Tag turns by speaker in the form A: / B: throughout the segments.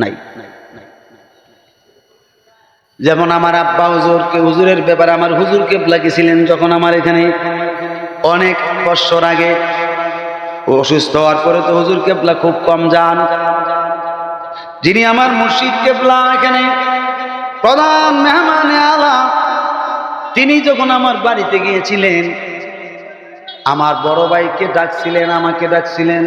A: নাই। যেমন আমার আব্বা হুজুরকে, হুজুরের ব্যাপারে আমার হুজুর কেবলা গেছিলেন যখন আমার এখানে অনেক বৎসর আগে। অসুস্থ হওয়ার পরে তো হুজুর কেবলা খুব কম যান। যিনি আমার মুর্শিদ কেবলা এখানে প্রধান মেহমানে আলা, তিনি যখন আমার বাড়িতে গিয়েছিলেন, আমার বড় ভাইকে ডাকছিলেন, আমাকে ডাকছিলেন।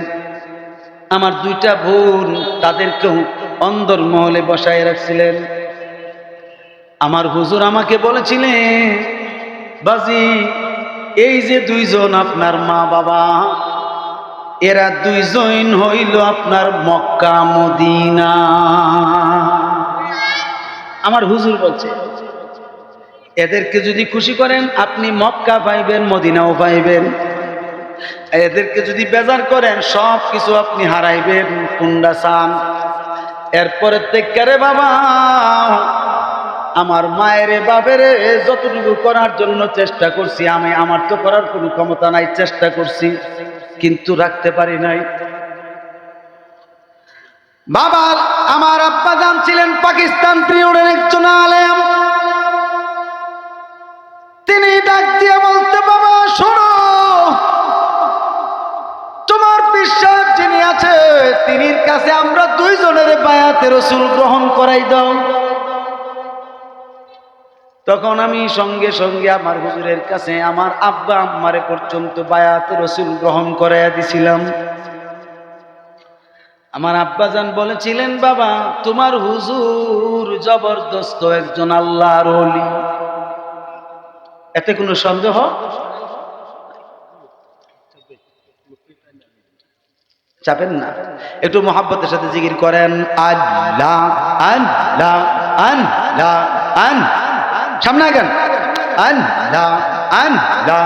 A: আমার দুইটা বোন, তাদেরকেও অন্দর মহলে বসায় রাখছিলেন। আমার হুজুর আমাকে বলেছিলেন, বাজি, এই যে দুইজন আপনার মা বাবা, এরা দুইজন হইল আপনার মক্কা, মদিনা। আমার হুজুর বলছে, এদেরকে যদি খুশি করেন, আপনি মক্কা পাইবেন, মদিনাও পাইবেন। এদেরকে যদি বেজার করেন সব কিছু আপনি হারাইবেন, কুন্ডা চান। এরপরে তেকারে বাবা, আমার মায়ের বাপের যতটুকু করার জন্য চেষ্টা করছি, আমি আমার তো করার কোনো ক্ষমতা নাই, চেষ্টা করছি, কিন্তু রাখতে পারি নাই। বাবা, আমার আব্বা জান ছিলেন পাকিস্তান পিরিয়ডের একজন আলেম। তিনির কাছে আমরা দুইজনের বায়াতে রসুল গ্রহণ করাই দাও। তখন আমি সঙ্গে সঙ্গে আমার হুজুরের কাছে, আমার আব্বা আম্মারে পর্যন্ত বায়াত রসুল গ্রহণ করাইয়া দিছিলাম। আমার আব্বা আব্বাজান বলেছিলেন, বাবা, তোমার হুজুর জবরদস্ত একজন আল্লাহর এতে কোনো সন্দেহ? চাপেন না। একটু মহাব্বতের সাথে জিকির করেন। আল্লাহ আল্লাহ আল্লাহ আন সামনে আল্লাহ আল্লাহ।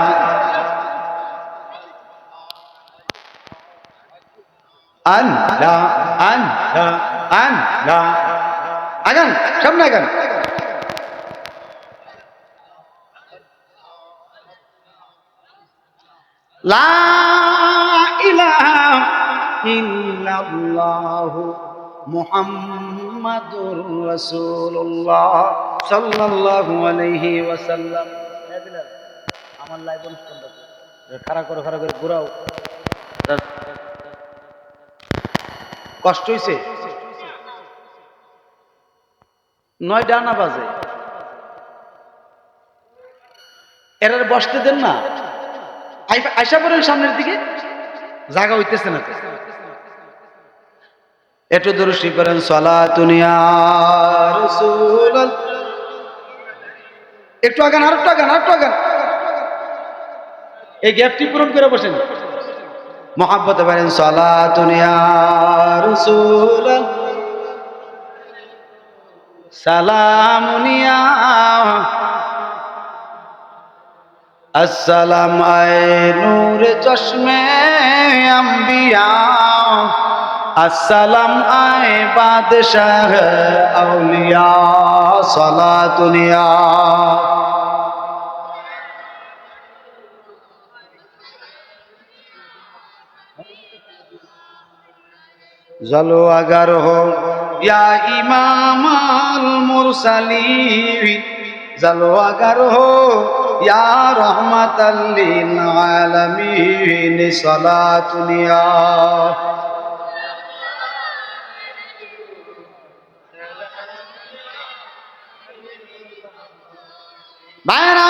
A: লা ইল্লাল্লাহু মুহাম্মাদুর রাসূলুল্লাহ সাল্লাল্লাহু আলাইহি ওয়াসাল্লাম। আমার লাইভ অনুষ্ঠানটা খাড়া করে খাড়া করে ঘুরাও। কষ্ট হইছে? নয় ডানা বাজে? এরার বসতে দেন না? আই- আইসা পড়েন সামনের দিকে? জায়গা হইতেছে না। একটু দৃষ্টি করেন সলা একটু আগান আর একটু আগান আর একটু আগান। এই গ্যাপটি পূরণ করে বসেন। মহাব্বতে পারেন সলা সালামুনিয়া আসসালাম আয় নূর চশমে আম্বিয়া। আসসালাম আয় বাদশাহ আউলিয়া সালাতুনিয়া জলো আগার হো ইয়া ইমাম মুরসালিন। জলো আগার হো ইয়া আলামিন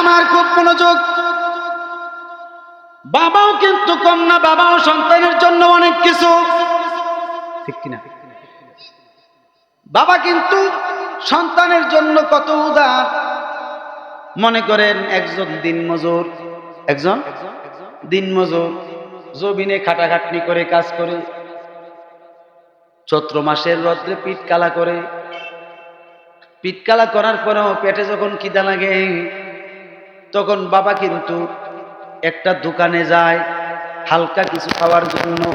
A: আমার খুব মনোযোগ। বাবাও কিন্তু কম না বাবাও সন্তানের জন্য অনেক কিছু। ঠিক কিনা? বাবা কিন্তু সন্তানের জন্য কত উদার। মনে করেন একজন দিন মজুর একজন? দিন মজুর জমিনে খাটাখাটনি করে কাজ করে। চৈত্র মাসের রদ্রে পিঠ কালা করে। পিঠ কালা করার পরেও পেটে যখন খিদা লাগে, তখন বাবা কিন্তু একটা দোকানে যায়, হালকা কিছু খাওয়ার জন্য।